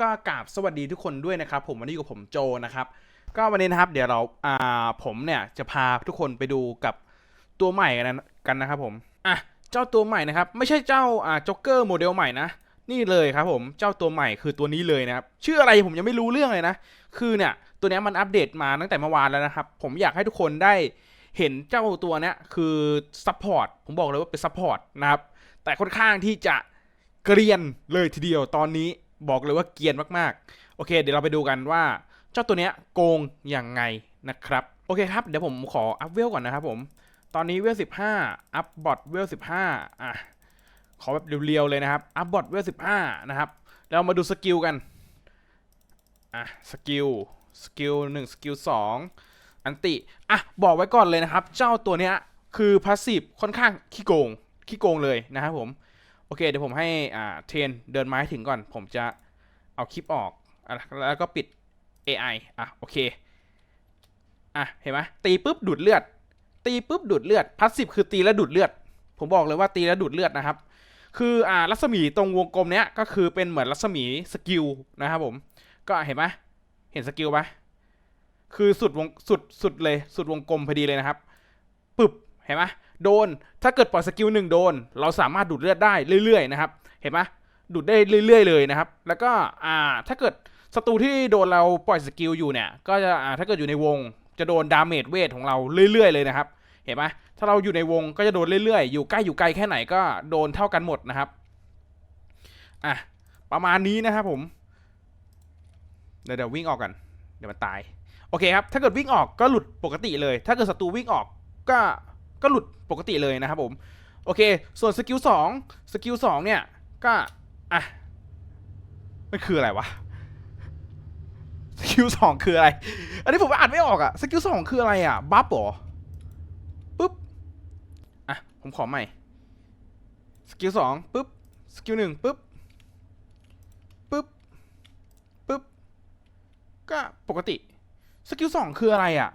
ก็กราบสวัสดีทุกคนด้วยนะครับ ผมวันนี้อยู่กับผมโจนะครับ ก็วันนี้นะครับเดี๋ยวเราอ่าผมเนี่ยจะพาทุกคนไปดูกับตัวใหม่กันนะกันนะครับผมอะเจ้าตัวใหม่นะครับ ไม่ใช่เจ้าอ่าจ็อกเกอร์โมเดลใหม่นะนี่เลยครับผมเจ้าตัวใหม่คือตัวนี้เลยนะครับชื่ออะไรผมยังไม่รู้เรื่องเลยนะ คือเนี่ยตัวนี้มันอัปเดตมาตั้งแต่เมื่อวานแล้วนะครับ ผมอยากให้ทุกคนได้เห็นเจ้าตัวเนี้ยคือซัพพอร์ตผมบอกเลยว่าเป็นซัพพอร์ตนะครับแต่ค่อนข้างที่จะเกรียนเลยทีเดียวตอนนี้ บอกเลยว่าเกียนมากๆ โอเค เดี๋ยวเราไปดูกันว่า เจ้าตัวเนี้ยโกงยังไงนะครับ โอเคครับ เดี๋ยวผมขออัพเวลก่อนนะครับผม ตอนนี้เวล15อัพบอทเวล15อะ ขอแบบเรียวๆเลยนะครับ อัพบอทเวล15นะครับ เรามาดูสกิลกัน อะ สกิล สกิล1สกิล2อันติ อะ บอกไว้ก่อนเลยนะครับ เจ้าตัวเนี้ยคือพาสซีฟค่อนข้างขี้โกง ขี้โกงเลยนะครับผม โอเค เดี๋ยวผมให้อ่าเทรนเดินไม้ถึงก่อน ผมจะเอาคลิปออกอแล้วก็ปิด AI อะโอเค อะเห็นไหมตีปุ๊บดูดเลือด ตีปุ๊บดูดเลือดพาสซีฟคือตีแล้วดูดเลือด ผมบอกเลยว่าตีแล้วดูดเลือดนะครับ คืออ่ารัศมีตรงวงกลมเนี้ยก็คือเป็นเหมือนรัศมีสกิลนะครับผม ก็เห็นไหมเห็นสกิลไหมคือสุดวงสุดสุดเลยสุดวงกลมพอดีเลยนะครับ ปึบเห็นไหม โดน ถ้าเกิดปล่อยสกิลหนึ่งโดน เราสามารถดูดเลือดได้เรื่อยๆนะครับ เห็นไหมดูดได้เรื่อย ๆ เลยนะครับ แล้วก็อ่าถ้าเกิดศัตรูที่โดนเราปล่อยสกิลอยู่เนี่ย ก็จะอ่าถ้าเกิดอยู่ในวง จะโดนดาเมจเวทของเราเรื่อย ๆ เลยนะครับ เห็นไหมถ้าเราอยู่ในวงก็จะโดนเรื่อยๆ อยู่ใกล้อยู่ไกลแค่ไหนก็โดนเท่ากันหมดนะครับ อะประมาณนี้นะครับผม เดี๋ยวเดี๋ยววิ่งออกกัน เดี๋ยวมันตาย โอเคครับ ถ้าเกิดวิ่งออกก็หลุดปกติเลย ถ้าเกิดศัตรูวิ่งออกก็ ก็หลุดปกติเลยนะครับผมโอเค ส่วนสกิลสองสกิลสองเนี่ยก็อะมันคืออะไรวะสกิลสองคืออะไร อันนี้ผมอ่านไม่ออกอะสกิลสองคืออะไรอะบัฟหรอปุ๊บอะผมขอใหม่สกิลสองปุ๊บสกิลหนึ่งปุ๊บปุ๊บปุ๊บก็ปกติสกิลสองคืออะไรอะ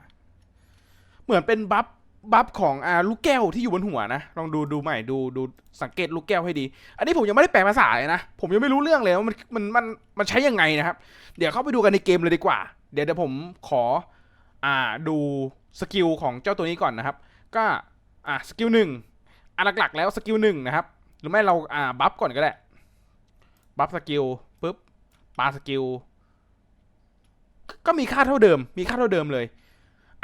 เหมือนเป็นบัฟ บัฟของอ่าลูกแก้วที่อยู่บนหัวนะ ลองดูดูใหม่ดูดูสังเกตลูกแก้วให้ดี อันนี้ผมยังไม่ได้แปลภาษาเลยนะ ผมยังไม่รู้เรื่องเลยว่ามันมันมันมันใช้ยังไงนะครับ เดี๋ยวเข้าไปดูกันในเกมเลยดีกว่า เดี๋ยวเดี๋ยวผมขออ่าดูสกิลของเจ้าตัวนี้ก่อนนะครับ ก็อะสกิลหนึ่งอะหลักๆแล้วสกิลหนึ่งนะครับ หรือไม่เราอ่าบัฟก่อนก็ได้บัฟสกิลปุ๊บปาสกิลก็มีค่าเท่าเดิม มีค่าเท่าเดิมเลย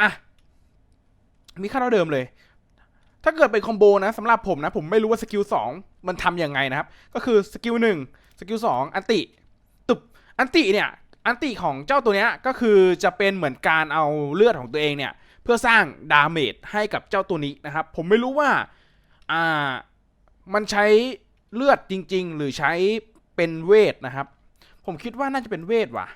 อะ มีค่าเท่าเดิมเลย ถ้าเกิดเป็นคอมโบนะสำหรับผมนะ ผมไม่รู้ว่าสกิลสองมันทำยังไงนะครับ ก็คือสกิลหนึ่งสกิลสองอันติตุบอันติเนี่ย อันติของเจ้าตัวเนี้ยก็คือจะเป็นเหมือนการเอาเลือดของตัวเองเนี่ย เพื่อสร้างดาเมจให้กับเจ้าตัวนี้นะครับ ผมไม่รู้ว่าอ่ามันใช้เลือดจริง ๆ หรือใช้เป็นเวทนะครับ ผมคิดว่าน่าจะเป็นเวทว่ะ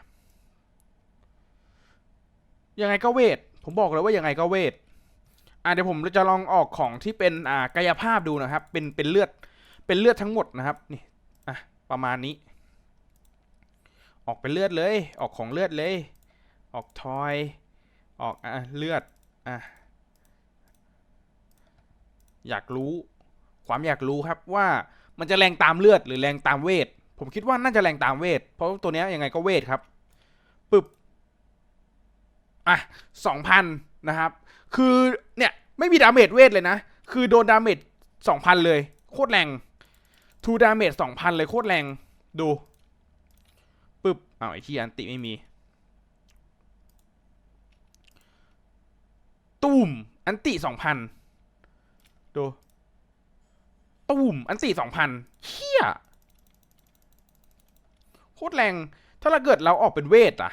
ยังไงก็เวท ผมบอกเลยว่ายังไงก็เวท อ่าเดี๋ยวผมจะลองออกของที่เป็นอ่ากายภาพดูนะครับ เป็นเป็นเลือดเป็นเลือดทั้งหมดนะครับนี่อะประมาณนี้ ออกเป็นเลือดเลย ออกของเลือดเลย ออกทอย ออกอะเลือดอะอยากรู้ ความอยากรู้ครับว่ามันจะแรงตามเลือดหรือแรงตามเวท ผมคิดว่าน่าจะแรงตามเวท เพราะตัวนี้ยยังไงก็เวทครับ ปึบ อะสองพัน นะครับ คือเนี่ยไม่มีดาเมจเวทเลยนะ คือโดนดาเมจสองพันเลย โคตรแรงทูดาเมจสองพันเลยโคตรแรงดูปึบอ้าวไอ้ที่อันติไม่มีตูมอันติสองพันดูตูมอันติสองพันเฮียโคตรแรงถ้าเราเกิดเราออกเป็นเวทอะ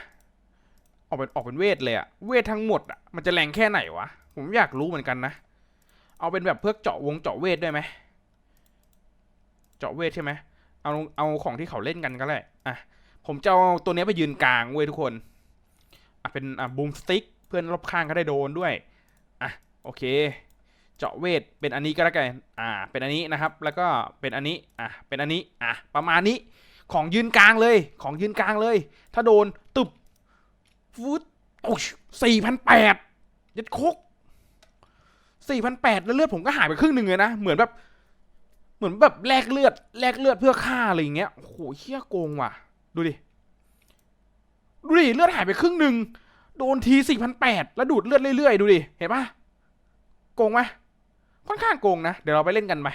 ออกเป็นออกเป็นเวทเลยอะเวททั้งหมดอะมันจะแรงแค่ไหนวะ ผมอยากรู้เหมือนกันนะ เอาเป็นแบบเพื่อเจาะวงเจาะเวทได้ไหม เจาะเวทใช่ไหมเอาเอาของที่เขาเล่นกันก็ได้อะ ผมจะเอาตัวนี้ไปยืนกลางเว้ยทุกคน อะเป็นอะบูมสติ๊กเพื่อนรอบข้างก็ได้โดนด้วย อะโอเค เจาะเวทเป็นอันนี้ก็แล้วกัน อ่า เป็นอันนี้นะครับ แล้วก็เป็นอันนี้ อะ เป็นอันนี้ อะ ประมาณนี้ ของยืนกลางเลย ของยืนกลางเลย ถ้าโดนตุบ ฟุตโอ้สี่พันแปดยัดคุกสี่พันแปดแล้วเลือดผมก็หายไปครึ่งหนึ่งเลยนะ เหมือนแบบ เหมือนแบบแลกเลือดแลกเลือดเพื่อฆ่าอะไรอย่างเงี้ยโอ้โหเชี่ยโกงว่ะ ดูดิ ดูดิ เลือดหายไปครึ่งหนึ่งโดนทีสี่พันแปดแล้วดูดเลือดเรื่อยๆ ดูดิ เห็นปะโกงไหมค่อนข้างโกงนะ เดี๋ยวเราไปเล่นกันไป